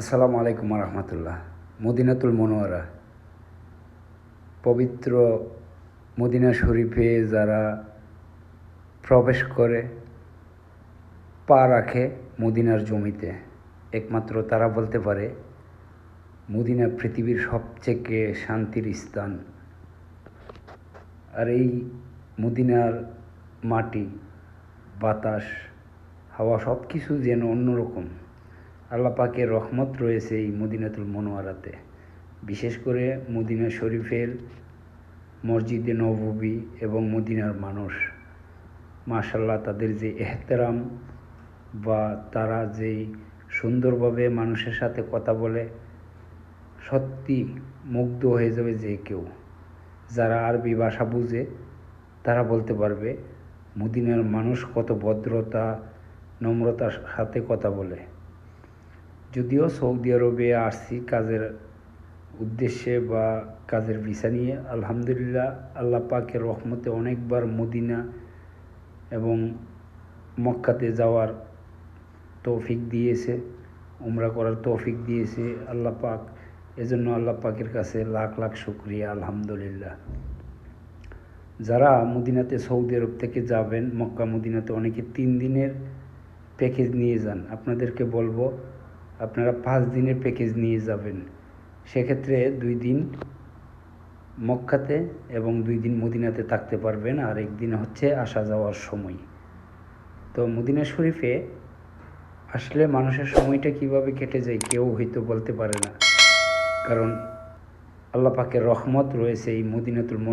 আসসালামু আলাইকুম রহমতুল্লাহ মদিনাতুল মনোয়ারা পবিত্র মদিনা শরীফে যারা প্রবেশ করে, পা রাখে মদিনার জমিতে, একমাত্র তারা বলতে পারে, মদিনা পৃথিবীর সবথেকে শান্তির স্থান। আর এই মদিনার মাটি, বাতাস, হাওয়া সব কিছু যেন অন্যরকম। আল্লাহ পাকের রহমত রয়েছে এই মদিনাতুল মনোয়ারাতে বিশেষ করে মদিনা শরীফের মসজিদে নববী এবং মদিনার মানুষ। মাশাল্লাহ তাদের যে এহতেরাম বা তারা যেই সুন্দরভাবে মানুষের সাথে কথা বলে, সত্যি মুগ্ধ হয়ে যাবে যে কেউ। যারা আরবি ভাষা বুঝে, তারা বলতে পারবে, মদিনার মানুষ কত ভদ্রতা, নম্রতার সাথে কথা বলে। যদিও সৌদি আরবে আসছি কাজের উদ্দেশ্যে বা কাজের ভিসা নিয়ে, আলহামদুলিল্লাহ, আল্লাহ পাকের রহমতে অনেকবার মদিনা এবং মক্কাতে যাওয়ার তৌফিক দিয়েছে, উমরা করার তৌফিক দিয়েছে আল্লাহ পাক। এজন্য আল্লাহ পাকের কাছে লাখ লাখ শুক্রিয়া, আলহামদুলিল্লাহ। যারা মদিনাতে, সৌদি আরব থেকে যাবেন, মক্কা মদিনাতে অনেকে তিন দিনের প্যাকেজ নিয়ে যান। আপনাদেরকে বলব আপনারা পাঁচ দিনের প্যাকেজ নিয়ে যাবেন। সেক্ষেত্রে দুই দিন মক্কাতে এবং দুই দিন মদিনাতে থাকতে পারবেন আর একদিন হচ্ছে আসা যাওয়ার সময়। তো মদিনা শরীফে আসলে মানুষের সময়টা কীভাবে কেটে যায় কেউ হয়তো বলতে পারে না। কারণ আল্লাহ পাকের রহমত রয়েছে এই মদিনাতুল